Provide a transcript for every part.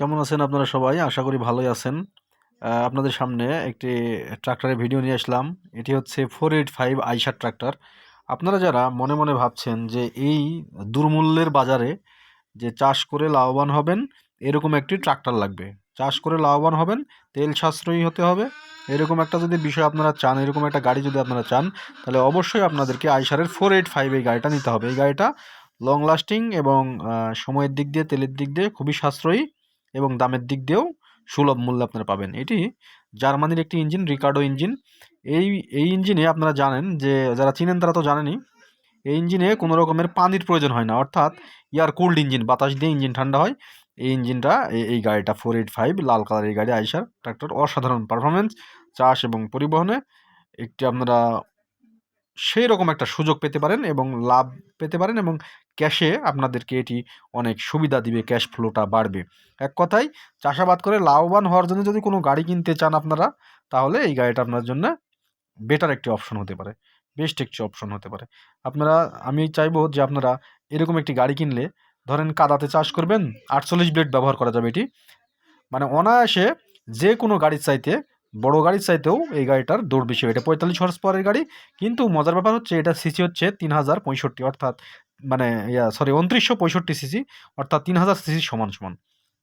কেমন আছেন আপনারা সবাই? আশা করি ভালোই আছেন। আপনাদের সামনে একটি ট্রাক্টরের ভিডিও নিয়ে আসলাম। এটি হচ্ছে four eight five Eicher tractor. আপনারা যারা মনে মনে ভাবছেন যে এই দুর্মূল্যের বাজারে যে চাষ করে লাভবান হবেন, এরকম একটি ট্রাক্টর লাগবে। চাষ করে লাভবান হবেন, তেল সাশ্রয়ী হতে হবে। এরকম একটা যদি বিষয় আপনারা চান, এরকম একটা গাড়ি যদি আপনারা চান, তাহলে অবশ্যই আপনাদেরকে আইসারের ফোর এইট ফাইভ এই গাড়িটা নিতে হবে। এই গাড়িটা লং লাস্টিং এবং সময়ের দিক দিয়ে, তেলের দিক দিয়ে খুবই সাশ্রয়ী। এবং দামের দিক দিয়েও সুলভ মূল্যে আপনারা পাবেন। এটি জার্মানির একটি ইঞ্জিন, রিকার্ডো ইঞ্জিন। এই এই ইঞ্জিনে আপনারা জানেন যে, যারা চিনেন তারা তো জানেনই, এই ইঞ্জিনে কোনো রকমের পানির প্রয়োজন হয় না। অর্থাৎ ইয়ার কুল্ড ইঞ্জিন, বাতাস দিয়ে ইঞ্জিন ঠান্ডা হয়। এই ইঞ্জিনটা, এই- এই গাড়িটা ফোর এইট ফাইভ, লাল কালারের গাড়ি, আইসার। ট্রাক্টর অসাধারণ পারফরমেন্স চাষ এবং পরিবহনে একটি আপনারা সেই রকম একটা সুযোগ পেতে পারেন এবং লাভ পেতে পারেন এবং ক্যাশে আপনাদেরকে এটি অনেক সুবিধা দিবে, ক্যাশ ফ্লোটা বাড়বে। এক কথায়, চাষাবাদ করে লাভবান হওয়ার জন্য যদি কোনো গাড়ি কিনতে চান আপনারা, তাহলে এই গাড়িটা আপনার জন্য বেটার একটি অপশন হতে পারে বেস্ট একটি অপশন হতে পারে। আপনারা, আমি চাইব যে আপনারা এরকম একটি গাড়ি কিনলে, ধরেন কাদাতে চাষ করবেন, আটচল্লিশ ব্লেড ব্যবহার করা যাবে এটি। মানে অনায়াসে যে কোনো গাড়ির চাইতে বড় গাড়ির চাইতেও এই গাড়িটার দৌড় বেশি এটা পঁয়তাল্লিশ হর্স পাওয়ারের গাড়ি, কিন্তু মজার ব্যাপার হচ্ছে এটা সিসি হচ্ছে তিন হাজার পঁয়ষট্টি, অর্থাৎ মানে ইয়া সরি উনত্রিশশো পঁয়ষট্টি সিসি অর্থাৎ তিন হাজার সিসি সমান সমান।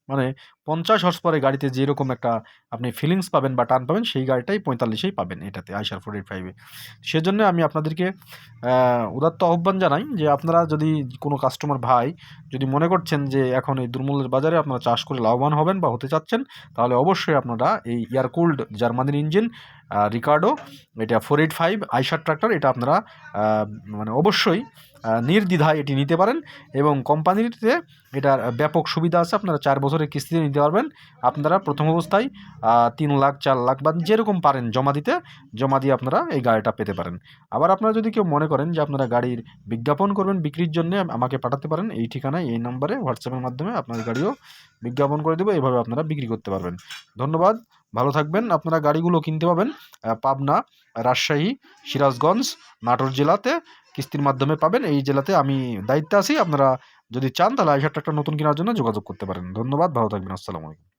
মানে পঞ্চাশ হর্স পরে গাড়িতে যেরকম একটা আপনি ফিলিংস পাবেন বা টান পাবেন, সেই গাড়িটাই পঁয়তাল্লিশেই পাবেন এটাতে আইসার ফোর এইট ফাইভে সেজন্য আমি আপনাদেরকে উদাত্ত আহ্বান জানাই যে আপনারা যদি কোনো কাস্টমার ভাই যদি মনে করছেন যে এখন এই দুর্মূল্যের বাজারে আপনারা চাষ করে লাভবান হবেন বা হতে চাচ্ছেন, তাহলে অবশ্যই আপনারা এই এয়ারকুল্ড জার্মানির ইঞ্জিন রিকার্ডো এটা four eight five Eicher tractor এটা আপনারা মানে অবশ্যই নির্দ্বিধায় এটি নিতে পারেন এবং কোম্পানিতে এটার ব্যাপক সুবিধা আছে। আপনারা চার বছরের কিস্তিতে নিতে পারবেন। আপনারা প্রথম অবস্থায় তিন লাখ, চার লাখ বা যেরকম পারেন জমা দিতে, জমা দিয়ে আপনারা এই গাড়িটা পেতে পারেন। আবার আপনারা যদি কেউ মনে করেন যে আপনারা গাড়ির বিজ্ঞাপন করবেন বিক্রির জন্য, আমাকে পাঠাতে পারেন। এই ঠিকানায়, এই নম্বরে হোয়াটসঅ্যাপের মাধ্যমে আপনার গাড়িও বিজ্ঞাপন করে দেবো। এইভাবে আপনারা বিক্রি করতে পারবেন। ধন্যবাদ। ভালো থাকবেন। আপনারা গাড়িগুলো কিনতে পাবেন পাবনা, রাজশাহী, সিরাজগঞ্জ, নাটোর জেলাতে কিস্তির মাধ্যমে পাবেন। এই জেলাতে আমি দায়িত্বে আছি। আপনারা যদি চান তাহলে আইসার ট্রাক্টর নতুন কেনার জন্য যোগাযোগ করতে পারেন। ধন্যবাদ। ভালো থাকবেন। আসসালামু আলাইকুম।